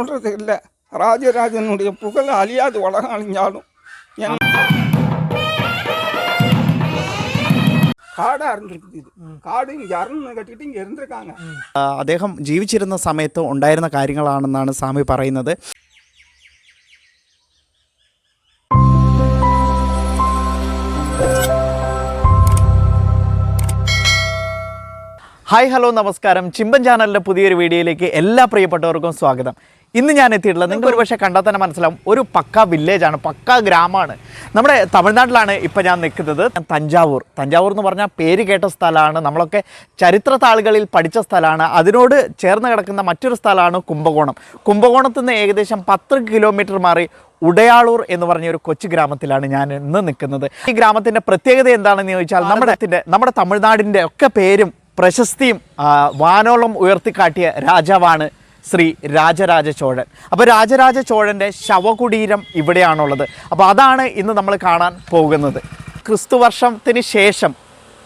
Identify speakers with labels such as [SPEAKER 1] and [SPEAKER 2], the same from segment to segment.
[SPEAKER 1] சொல்கிறது இல்லை ராஜராஜனுடைய புகழ் அழியாது உலகம் அழிஞ்சாலும் കാടാ ഇത് കാട്
[SPEAKER 2] അദ്ദേഹം ജീവിച്ചിരുന്ന സമയത്ത് ഉണ്ടായിരുന്ന കാര്യങ്ങളാണെന്നാണ് സ്വാമി പറയുന്നത്. ഹായ് ഹലോ നമസ്കാരം. ചിമ്പൻ ചാനലിന്റെ പുതിയൊരു വീഡിയോയിലേക്ക് എല്ലാ പ്രിയപ്പെട്ടവർക്കും സ്വാഗതം. ഇന്ന് ഞാൻ എത്തിയിട്ടുള്ളത് നിങ്ങൾക്ക് ഒരുപക്ഷെ കണ്ടാൽ തന്നെ മനസ്സിലാവും. ഒരു പക്ക വില്ലേജാണ് പക്ക ഗ്രാമമാണ്. നമ്മുടെ തമിഴ്നാട്ടിലാണ് ഇപ്പം ഞാൻ നിൽക്കുന്നത്. തഞ്ചാവൂർ. തഞ്ചാവൂർ എന്ന് പറഞ്ഞാൽ പേര് കേട്ട സ്ഥലമാണ്. നമ്മളൊക്കെ ചരിത്ര താളുകളിൽ പഠിച്ച സ്ഥലമാണ്. അതിനോട് ചേർന്ന് കിടക്കുന്ന മറ്റൊരു സ്ഥലമാണ് കുംഭകോണം. കുംഭകോണത്തു നിന്ന് ഏകദേശം പത്ത് കിലോമീറ്റർ മാറി ഉടയാളൂർ എന്ന് പറഞ്ഞ ഒരു കൊച്ചു ഗ്രാമത്തിലാണ് ഞാൻ ഇന്ന് നിൽക്കുന്നത്. ഈ ഗ്രാമത്തിന്റെ പ്രത്യേകത എന്താണെന്ന് ചോദിച്ചാൽ നമ്മുടെ നമ്മുടെ തമിഴ്നാടിന്റെ ഒക്കെ പേരും പ്രശസ്തിയും വാനോളം ഉയർത്തിക്കാട്ടിയ രാജാവാണ് ശ്രീ രാജരാജ ചോഴൻ. അപ്പോൾ രാജരാജ ചോഴന്റെ ശവകുടീരം ഇവിടെയാണുള്ളത്. അപ്പോൾ അതാണ് ഇന്ന് നമ്മൾ കാണാൻ പോകുന്നത്. ക്രിസ്തുവർഷത്തിന് ശേഷം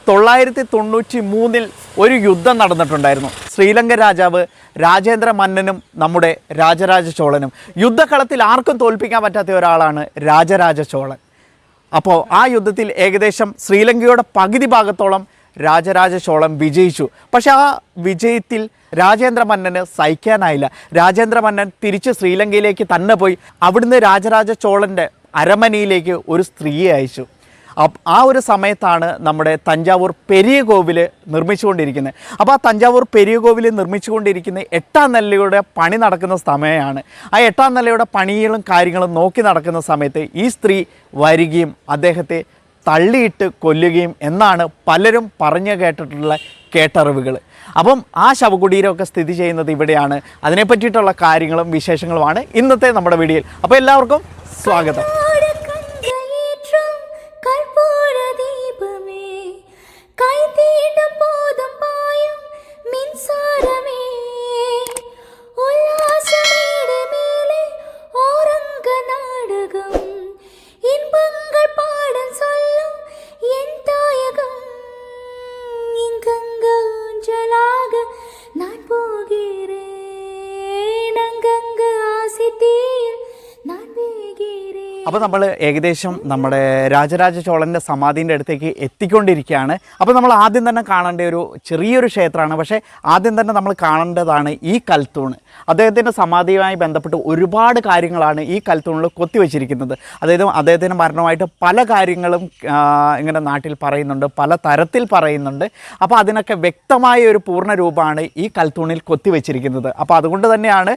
[SPEAKER 2] തൊള്ളായിരത്തി തൊണ്ണൂറ്റി മൂന്നിൽ ഒരു യുദ്ധം നടന്നിട്ടുണ്ടായിരുന്നു. ശ്രീലങ്ക രാജാവ് രാജേന്ദ്ര മന്നനും നമ്മുടെ രാജരാജ ചോളനും. യുദ്ധക്കളത്തിൽ ആർക്കും തോൽപ്പിക്കാൻ പറ്റാത്ത ഒരാളാണ് രാജരാജ ചോളൻ. അപ്പോൾ ആ യുദ്ധത്തിൽ ഏകദേശം ശ്രീലങ്കയുടെ പകുതി ഭാഗത്തോളം രാജരാജ ചോളം വിജയിച്ചു. പക്ഷേ ആ വിജയത്തിൽ രാജേന്ദ്ര മന്നന് സഹിക്കാനായില്ല. രാജേന്ദ്ര മന്നൻ തിരിച്ച് ശ്രീലങ്കയിലേക്ക് തന്നെ പോയി അവിടുന്ന് രാജരാജ ചോളന്റെ അരമനയിലേക്ക് ഒരു സ്ത്രീയെ അയച്ചു. ആ ഒരു സമയത്താണ് നമ്മുടെ തഞ്ചാവൂർ പെരിയ കോവിൽ നിർമ്മിച്ചുകൊണ്ടിരിക്കുന്നത്. അപ്പോൾ ആ തഞ്ചാവൂർ പെരിയ കോവിൽ നിർമ്മിച്ചുകൊണ്ടിരിക്കുന്ന എട്ടാം നെല്ലയുടെ പണി നടക്കുന്ന സമയമാണ് ആ എട്ടാം നെല്ലയുടെ പണികളും കാര്യങ്ങളും നോക്കി നടക്കുന്ന സമയത്ത് ഈ സ്ത്രീ വരികയും അദ്ദേഹത്തെ തള്ളിയിട്ട് കൊല്ലുകയും എന്നാണ് പലരും പറഞ്ഞു കേട്ടിട്ടുള്ള കേട്ടറിവുകൾ. അപ്പം ആ ശവകുടീരമൊക്കെ സ്ഥിതി ചെയ്യുന്നത് ഇവിടെയാണ്. അതിനെ പറ്റിയിട്ടുള്ള കാര്യങ്ങളും വിശേഷങ്ങളുമാണ് ഇന്നത്തെ നമ്മുടെ വീഡിയോയിൽ. അപ്പോൾ എല്ലാവർക്കും സ്വാഗതം. അപ്പോൾ നമ്മൾ ഏകദേശം നമ്മുടെ രാജരാജ ചോളന്റെ സമാധിന്റെ അടുത്തേക്ക് എത്തിക്കൊണ്ടിരിക്കുകയാണ്. അപ്പോൾ നമ്മൾ ആദ്യം തന്നെ കാണേണ്ട ഒരു ചെറിയൊരു ക്ഷേത്രമാണ്. പക്ഷേ ആദ്യം തന്നെ നമ്മൾ കാണേണ്ടതാണ് ഈ കൽത്തൂണ്. അദ്ദേഹത്തിന്റെ സമാധിയുമായി ബന്ധപ്പെട്ട് ഒരുപാട് കാര്യങ്ങളാണ് ഈ കൽത്തൂണിൽ കൊത്തിവെച്ചിരിക്കുന്നത് അതായത് അദ്ദേഹത്തിന്റെ മരണമായിട്ട് പല കാര്യങ്ങളും ഇങ്ങനെ നാട്ടിൽ പറയുന്നുണ്ട് പല തരത്തിൽ പറയുന്നുണ്ട്. അപ്പോൾ അതിനൊക്കെ വ്യക്തമായ ഒരു പൂർണ രൂപമാണ് ഈ കൽത്തൂണിൽ കൊത്തിവെച്ചിരിക്കുന്നത് അപ്പോൾ അതുകൊണ്ട് തന്നെയാണ്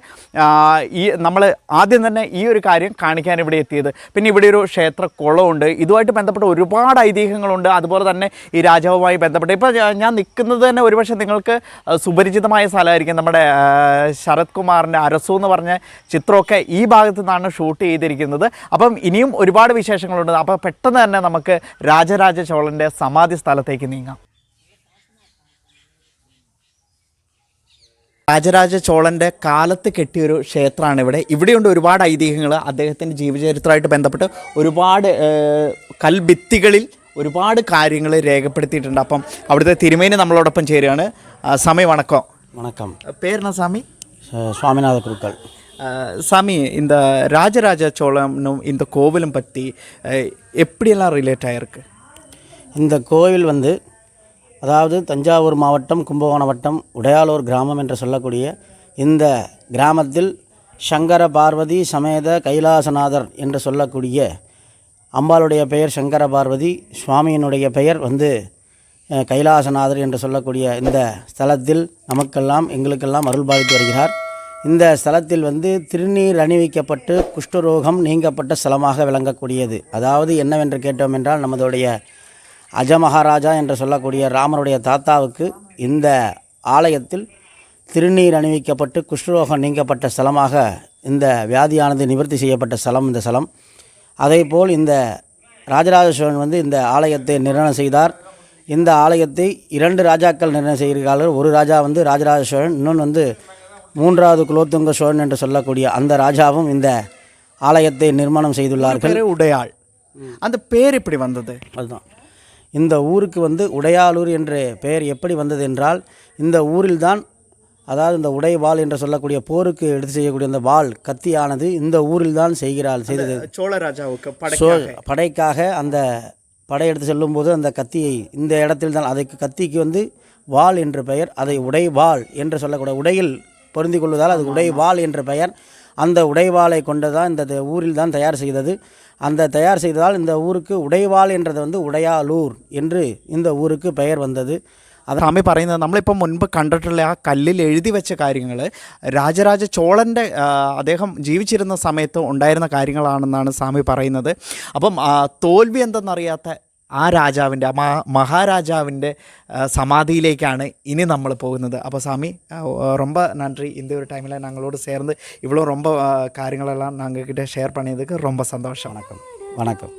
[SPEAKER 2] ഈ നമ്മൾ ആദ്യം തന്നെ ഈ ഒരു കാര്യം കാണിക്കാൻ ഇവിടെ എത്തിയത്. പിന്നെ ഇവിടെ ഒരു ക്ഷേത്ര കുളമുണ്ട് ഇതുമായിട്ട് ബന്ധപ്പെട്ട ഒരുപാട് ഐതിഹ്യങ്ങളുണ്ട്. അതുപോലെ തന്നെ ഈ രാജാവുമായി ബന്ധപ്പെട്ട്. ഇപ്പോൾ ഞാൻ നിൽക്കുന്നത് തന്നെ ഒരുപക്ഷെ നിങ്ങൾക്ക് സുപരിചിതമായ സ്ഥലമായിരിക്കും. നമ്മുടെ ശരത് കുമാറിന്റെ അരസു എന്ന് പറഞ്ഞ ചിത്രമൊക്കെ ഈ ഭാഗത്തു നിന്നാണ് ഷൂട്ട് ചെയ്തിരിക്കുന്നത്. അപ്പം ഇനിയും ഒരുപാട് വിശേഷങ്ങളുണ്ട്. അപ്പോൾ പെട്ടെന്ന് തന്നെ നമുക്ക് രാജരാജ ചോളന്റെ സമാധി സ്ഥലത്തേക്ക് നീങ്ങാം. രാജരാജ ചോളൻ്റെ കാലത്ത് കെട്ടിയൊരു ക്ഷേത്രമാണ് ഇവിടെ ഇവിടെയുണ്ട് ഒരുപാട് ഐതിഹ്യങ്ങൾ അദ്ദേഹത്തിൻ്റെ ജീവചരിത്രമായിട്ട് ബന്ധപ്പെട്ട് ഒരുപാട് ഏഹ്, കൽഭിത്തികളിൽ ഒരുപാട് കാര്യങ്ങൾ രേഖപ്പെടുത്തിയിട്ടുണ്ട് അപ്പം അവിടുത്തെ തിരുമേനി നമ്മളോടൊപ്പം ചേരുകയാണ് ആ, സ്വാമി വണക്കം
[SPEAKER 3] வணக்கம்
[SPEAKER 2] പേരെന്നാ സ്വാമി
[SPEAKER 3] ச- சுவாமிநாத குருக்கள்
[SPEAKER 2] அஹ், சாமி இந்த ராஜராஜ சோழனும் இந்த கோவிலும் பற்றி அஹ், எப்படியெல்லாம் ரிலேட் ஆகிருக்கு
[SPEAKER 3] இந்த கோவில் வந்து அதாவது தஞ்சாவூர் மாவட்டம் கும்பகோணம் வட்டம் உடையாளூர் கிராமம் என்று சொல்லக்கூடிய இந்த கிராமத்தில் சங்கர பார்வதி சமேத கைலாசநாதர் என்று சொல்லக்கூடிய அம்பாளுடைய பெயர் சங்கர பார்வதி சுவாமியினுடைய பெயர் வந்து கைலாசநாதர் என்று சொல்லக்கூடிய இந்த ஸ்தலத்தில் நமக்கெல்லாம் எங்களுக்கெல்லாம் அருள் பாதித்து வருகிறார். இந்த ஸ்தலத்தில் வந்து திருநீர் அணிவிக்கப்பட்டு குஷ்டரோகம் நீங்கப்பட்ட ஸ்தலமாக விளங்கக்கூடியது. அதாவது என்னவென்று கேட்டோம் என்றால் நமதுடைய அஜமகாராஜா என்று சொல்லக்கூடிய ராமருடைய தாத்தாவுக்கு இந்த ஆலயத்தில் திருநீர் அணிவிக்கப்பட்டு குஷ்டரோகம் நீங்கப்பட்ட ஸ்தலமாக இந்த வியாதியானது நிவர்த்தி செய்யப்பட்ட ஸ்தலம் இந்த ஸ்தலம். அதேபோல் இந்த ராஜராஜ சோழன் வந்து இந்த ஆலயத்தை நிர்ணயம் செய்தார். இந்த ஆலயத்தை இரண்டு ராஜாக்கள் நிர்ணயம் செய்கிறார்கள். ஒரு ராஜா வந்து ராஜராஜ சோழன் இன்னொன்று வந்து மூன்றாவது குலோத்துங்க சோழன் என்று சொல்லக்கூடிய அந்த ராஜாவும் இந்த ஆலயத்தை நிர்மாணம் செய்துள்ளார்கள்.
[SPEAKER 2] உடையாள் அந்த பேர் எப்படி வந்தது.
[SPEAKER 3] அதுதான். இந்த ஊருக்கு வந்து உடையாளூர் என்ற பெயர் எப்படி வந்தது என்றால் இந்த ஊரில்தான் அதாவது இந்த உடைவாள் என்று சொல்லக்கூடிய போருக்கு எடுத்து செய்யக்கூடிய அந்த வாள் கத்தியானது இந்த ஊரில் தான் செய்கிறாள் செய்தது.
[SPEAKER 2] சோழராஜாவுக்கு
[SPEAKER 3] சோ
[SPEAKER 2] படைக்காக.
[SPEAKER 3] படைக்காக அந்த படையெடுத்து செல்லும்போது அந்த கத்தியை இந்த இடத்தில் தான் அதுக்கு கத்திக்கு வந்து வாள் என்று பெயர் அதை உடைவாள் என்று சொல்லக்கூடிய உடையில் பொருந்திக் கொள்வதால் அது உடைவாள் என்ற பெயர். அந்த உடைவாளை கொண்டு தான் இந்த த- ஊரில் தான் தயார் செய்தது அந்த தயார் செய்ததால் இந்த ஊருக்கு உடைவாள் என்றது வந்து உடையாலூர் என்று இந்த ஊருக்கு பெயர் வந்தது
[SPEAKER 2] സ്വാമി പറയുന്നത് നമ്മളിപ്പോൾ മുൻപ് കണ്ടിട്ടുള്ള ആ കല്ലിൽ എഴുതി വെച്ച കാര്യങ്ങൾ രാജരാജ ചോളൻ്റെ ആ, അദ്ദേഹം ജീവിച്ചിരുന്ന സമയത്ത് ഉണ്ടായിരുന്ന കാര്യങ്ങളാണെന്നാണ് സ്വാമി പറയുന്നത് അപ്പം ആ, തോൽവി എന്തെന്നറിയാത്ത ആ രാജാവിൻ്റെ ആ മഹാ- മഹാരാജാവിൻ്റെ ആ, സമാധിയിലേക്കാണ് ഇനി നമ്മൾ പോകുന്നത് അപ്പോൾ സ്വാമി ആ, ரொம்ப நன்றி இந்த ஒரு டைமில் நாங்களோடு சேர்ந்து இவ்வளோ ரொம்ப ஆ, காரியங்களெல்லாம் நாங்கள் கிட்ட ஷேர் பண்ணதுக்கு ரொம்ப சந்தோஷம் வணக்கம்
[SPEAKER 3] வணக்கம்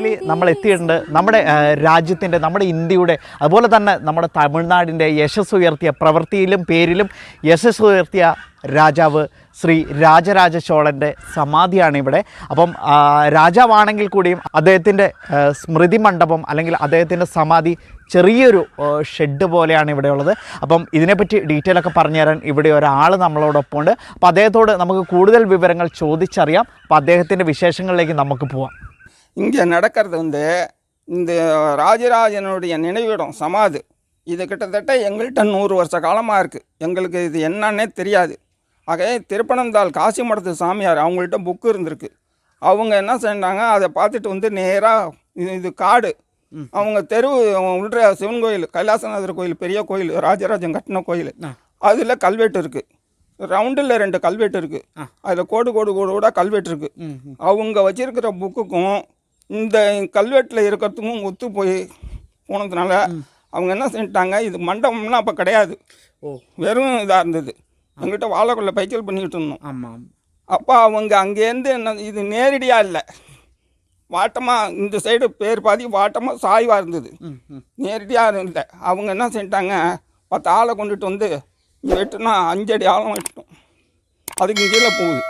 [SPEAKER 2] ഫൈനലി നമ്മൾ എത്തിയിട്ടുണ്ട് നമ്മുടെ രാജ്യത്തിന്റെ നമ്മുടെ ഇന്ത്യയുടെ അതുപോലെ തന്നെ നമ്മുടെ തമിഴ്നാടിന്റെ യശസ് ഉയർത്തിയ പ്രവൃത്തിയിലും പേരിലും യശസ് ഉയർത്തിയ രാജാവ് ശ്രീ രാജരാജ ചോളന്റെ സമാധിയാണ് ഇവിടെ. അപ്പം രാജാവാണെങ്കിൽ കൂടിയും അദ്ദേഹത്തിന്റെ സ്മൃതി മണ്ഡപം അല്ലെങ്കിൽ അദ്ദേഹത്തിന്റെ സമാധി ചെറിയൊരു ഷെഡ് പോലെയാണ് ഇവിടെ ഉള്ളത്. അപ്പം ഇതിനെപ്പറ്റി ഡീറ്റെയിൽ ഒക്കെ പറഞ്ഞു തരാൻ ഇവിടെ ഒരാൾ നമ്മളോടൊപ്പം ഉണ്ട്. അപ്പോൾ അദ്ദേഹത്തോട് നമുക്ക് കൂടുതൽ വിവരങ്ങൾ ചോദിച്ചറിയാം. അപ്പോൾ അദ്ദേഹത്തിന്റെ വിശേഷങ്ങളിലേക്ക് നമുക്ക് പോവാം.
[SPEAKER 1] இங்கே நடக்கிறது வந்து இந்த ராஜராஜனுடைய நினைவிடம் சமாது. இது கிட்டத்தட்ட எங்கள்கிட்ட நூறு வருஷ காலமாக இருக்குது எங்களுக்கு இது என்னன்னே தெரியாது. ஆகவே திருப்பனந்தாள் காசி மடத்து சாமியார் அவங்கள்ட்ட புக்கு இருந்திருக்கு. அவங்க என்ன செஞ்சாங்க அதை பார்த்துட்டு வந்து நேராக இது இது காடு. அவங்க தெரு உள்ள சிவன் கோயில் கைலாசநாதர் கோயில் பெரிய கோயில் ராஜராஜன் கட்டின கோயில். அதில் கல்வெட்டு இருக்குது ரவுண்டில் ரெண்டு கல்வெட்டு இருக்குது அதில் கோடு கோடு கோடு கூட கல்வெட்டு இருக்குது அவங்க வச்சிருக்கிற புக்குக்கும் இந்த கல்வெட்டில் இருக்கிறதுக்கும் ஒத்து போய் போனதுனால அவங்க என்ன செஞ்சிட்டாங்க இது மண்டபம்லாம் அப்போ கிடையாது.
[SPEAKER 2] ஓ.
[SPEAKER 1] வெறும் இதாக இருந்தது. எங்கிட்ட வாழைக்குள்ள பைக்கல் பண்ணிக்கிட்டு இருந்தோம்.
[SPEAKER 2] ஆமாம்
[SPEAKER 1] அப்போ அவங்க அங்கேருந்து என்ன இது நேரடியாக இல்லை. வாட்டமாக இந்த சைடு பேர் பாதி வாட்டமாக சாய்வாக இருந்தது. நேரடியாக இல்லை. அவங்க என்ன செஞ்சிட்டாங்க பத்து ஆளை கொண்டுட்டு வந்து இங்கே வெட்டுனா அஞ்சடி ஆழம் வெட்டணும். அதுக்கு கீழே போகுது.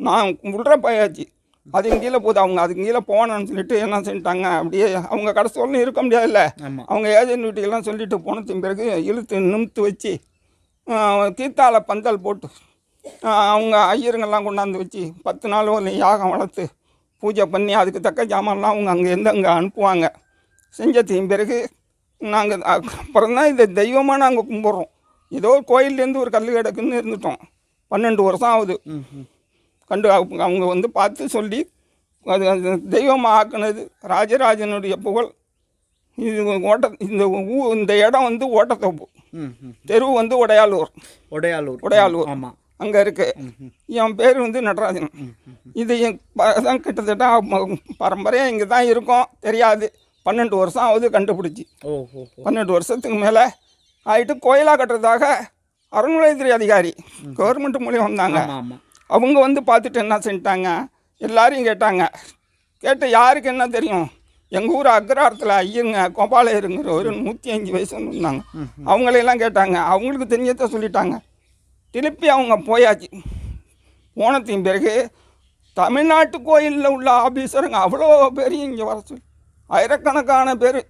[SPEAKER 1] நான் உள்ள போயாச்சு அதுக்கு கீழே போகுது அவங்க அதுக்கு கீழே போனேன்னு சொல்லிட்டு என்ன செஞ்சிட்டாங்க அப்படியே அவங்க கடைசி வரலும் இருக்க முடியாதுல்ல? அவங்க ஏஜென்ட் வீட்டுக்கெல்லாம் சொல்லிட்டு போனதுக்கு பிறகு இழுத்து நிமித்து வச்சு தீர்த்தால பந்தல் போட்டு அவங்க ஐயருங்கெல்லாம் கொண்டாந்து வச்சு பத்து நாள் ஒரு யாகம் வளர்த்து பூஜை பண்ணி அதுக்கு தக்க ஜாமான்லாம் அவங்க அங்கேருந்து அங்கே அனுப்புவாங்க. செஞ்சதுக்கு பிறகு நாங்கள் அப்புறம் தான் இதை தெய்வமாக நாங்கள் கும்பிட்றோம். ஏதோ கோயில்லேருந்து ஒரு கல் கிடக்குன்னு இருந்துட்டோம். பன்னெண்டு வருஷம் ஆகுது. கண்டு அவங்க வந்து பார்த்து சொல்லி அது தெய்வமாக ஆக்குனது ராஜராஜனுடைய புகழ். இது ஓட்ட இந்த ஊ இந்த இடம் வந்து ஓட்டத்தோப்பு. தெரு வந்து உடையாலூர்.
[SPEAKER 2] உடையாலூர்.
[SPEAKER 1] உடையாலூர்.
[SPEAKER 2] ஆமாம்
[SPEAKER 1] அங்கே இருக்கு. என் பேர் வந்து நடராஜன். இது என் தான் கிட்டத்தட்ட பரம்பரையாக இங்கே தான் இருக்கோம். தெரியாது. பன்னெண்டு வருஷம் ஆகுது கண்டுபிடிச்சி. பன்னெண்டு வருஷத்துக்கு மேலே ஆயிட்டு கோயிலாக கட்டுறதாக அறநிலையத்துறை அதிகாரி கவர்மெண்ட் மூலியம் வந்தாங்க அவங்க வந்து பார்த்துட்டு என்ன செஞ்சிட்டாங்க? எல்லாரையும் கேட்டாங்க. கேட்டு யாருக்கு என்ன தெரியும்? எங்கள் ஊர் அக்ராரத்தில் ஐயருங்க கோபாலையருங்கிற ஒரு நூற்றி அஞ்சு வயசுன்னு இருந்தாங்க. அவங்களையெல்லாம் கேட்டாங்க. அவங்களுக்கு தெரிஞ்சதை சொல்லிட்டாங்க. திருப்பி அவங்க போயாச்சு. போனத்தின் பிறகு தமிழ்நாட்டு கோயிலில் உள்ள ஆபீசருங்க அவ்வளோ பேரையும் இங்கே வர சொல்லி ஆயிரக்கணக்கான பேர்.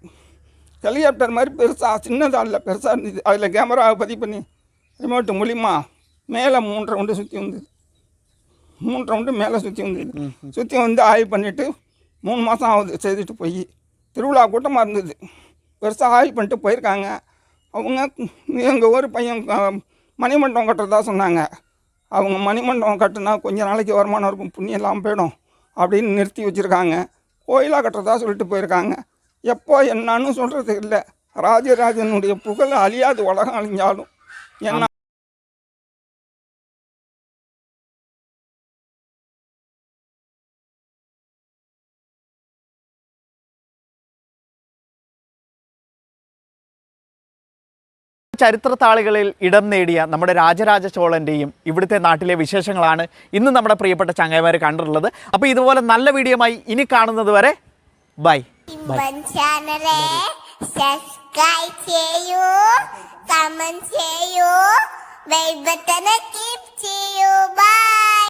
[SPEAKER 1] ஹெலிகாப்டர் மாதிரி பெருசாக சின்னதாக இல்லை பெருசாக இருந்தது. அதில் கேமராவை பதிவு பண்ணி ரிமோட்டு மூலிமா மேலே மூன்று ரவுண்டு சுற்றி வந்தது. மூணு ரவுண்டு மேலே சுற்றி வந்தது சுற்றி வந்து ஆய்வு பண்ணிவிட்டு மூணு மாதம் ஆகுது செய்துட்டு போய். திருவிழா கூட்டமாக இருந்தது. பெருசாக ஆய்வு பண்ணிட்டு போயிருக்காங்க. அவங்க எங்கள் ஊர் பையன் மணிமண்டபம் கட்டுறதா சொன்னாங்க. அவங்க மணிமண்டபம் கட்டுனா கொஞ்ச நாளைக்கு வருமானம் இருக்கும் புண்ணியம் இல்லாமல் போயிடும் அப்படின்னு நிறுத்தி வச்சுருக்காங்க. கோயிலாக கட்டுறதா சொல்லிட்டு போயிருக்காங்க. எப்போ என்னன்னு சொல்கிறது இல்லை. ராஜராஜனுடைய புகழ் அழியாது உலகம் அழிஞ்சாலும். என்ன
[SPEAKER 2] ചരിത്ര താളുകളിൽ ഇടം നേടിയ നമ്മുടെ രാജരാജ ചോളന്റെയും ഇവിടുത്തെ നാട്ടിലെ വിശേഷങ്ങളാണ് ഇന്ന് നമ്മുടെ പ്രിയപ്പെട്ട ചങ്ങായിമാർ കണ്ടിട്ടുള്ളത്. അപ്പോൾ ഇതുപോലെ നല്ല വീഡിയോമായി ഇനി കാണുന്നത് വരെ ബൈ.
[SPEAKER 4] സബ്സ്ക്രൈബ് ചെയ്യൂ കമന്റ് ചെയ്യൂ ബെൽ ബട്ടൺ ക്ലിക്ക് ചെയ്യൂ. ബൈ